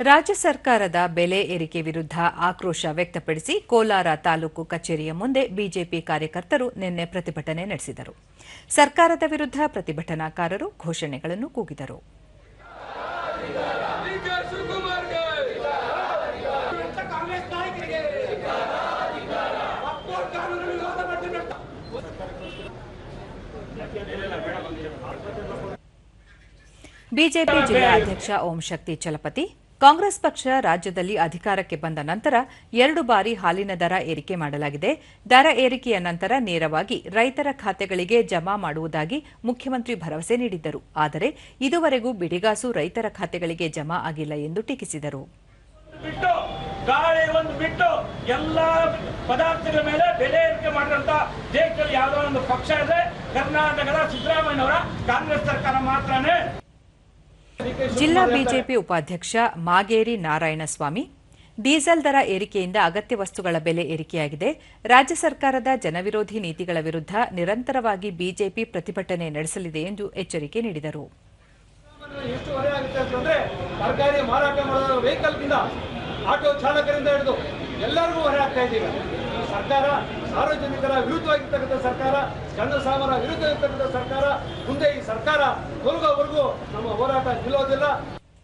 ರಾಜ್ಯ ಸರ್ಕಾರದ ಬೆಲೆ ಏರಿಕೆ ವಿರುದ್ಧ ಆಕ್ರೋಶ ವ್ಯಕ್ತಪಡಿಸಿ ಕೋಲಾರ ತಾಲೂಕು ಕಚೇರಿಯ ಮುಂದೆ ಬಿಜೆಪಿ ಕಾರ್ಯಕರ್ತರು ನಿನ್ನೆ ಪ್ರತಿಭಟನೆ ನಡೆಸಿದರು. ಸರ್ಕಾರದ ವಿರುದ್ಧ ಪ್ರತಿಭಟನಾಕಾರರು ಘೋಷಣೆಗಳನ್ನು ಕೂಗಿದರು. ಬಿಜೆಪಿ ಜಿಲ್ಲಾಧ್ಯಕ್ಷ ಓಂ ಶಕ್ತಿ ಚಲಪತಿ ಕಾಂಗ್ರೆಸ್ ಪಕ್ಷ ರಾಜ್ಯದಲ್ಲಿ ಅಧಿಕಾರಕ್ಕೆ ಬಂದ ನಂತರ ಎರಡು ಬಾರಿ ಹಾಲಿನ ದರ ಏರಿಕೆ ಮಾಡಲಾಗಿದೆ. ದರ ಏರಿಕೆಯ ನಂತರ ನೇರವಾಗಿ ರೈತರ ಖಾತೆಗಳಿಗೆ ಜಮಾ ಮಾಡುವುದಾಗಿ ಮುಖ್ಯಮಂತ್ರಿ ಭರವಸೆ ನೀಡಿದ್ದರು. ಆದರೆ ಇದುವರೆಗೂ ಬಿಡಿಗಾಸು ರೈತರ ಖಾತೆಗಳಿಗೆ ಜಮಾ ಆಗಿಲ್ಲ ಎಂದು ಟೀಕಿಸಿದರು. ಕರ್ನಾಟಕದ ಸಿದ್ದರಾಮಯ್ಯನವರ ಕಾಂಗ್ರೆಸ್ ಸರ್ಕಾರ ಮಾತ್ರನೇ ಜಿಲ್ಲಾ ಬಿಜೆಪಿ ಉಪಾಧ್ಯಕ್ಷ ಮಾಗೇರಿ ನಾರಾಯಣಸ್ವಾಮಿ, ಡೀಸೆಲ್ ದರ ಏರಿಕೆಯಿಂದ ಅಗತ್ಯ ವಸ್ತುಗಳ ಬೆಲೆ ಏರಿಕೆಯಾಗಿದೆ. ರಾಜ್ಯ ಸರ್ಕಾರದ ಜನವಿರೋಧಿ ನೀತಿಗಳ ವಿರುದ್ಧ ನಿರಂತರವಾಗಿ ಬಿಜೆಪಿ ಪ್ರತಿಭಟನೆ ನಡೆಸಲಿದೆ ಎಂದು ಎಚ್ಚರಿಕೆ ನೀಡಿದರು. ಸರ್ಕಾರ ಸಾರ್ವಜನಿಕರ ವಿರುದ್ಧವಾಗಿರ್ತಕ್ಕಂಥ ಸರ್ಕಾರ ಜನಸಾಮಾನ್ಯರ ವಿರುದ್ಧ ಇರ್ತಕ್ಕಂಥ ಸರ್ಕಾರ, ಮುಂದೆ ಈ ಸರ್ಕಾರ ತೊಲಗೋವರೆಗೂ ನಮ್ಮ ಹೋರಾಟ ನಿಲ್ಲೋದಿಲ್ಲ.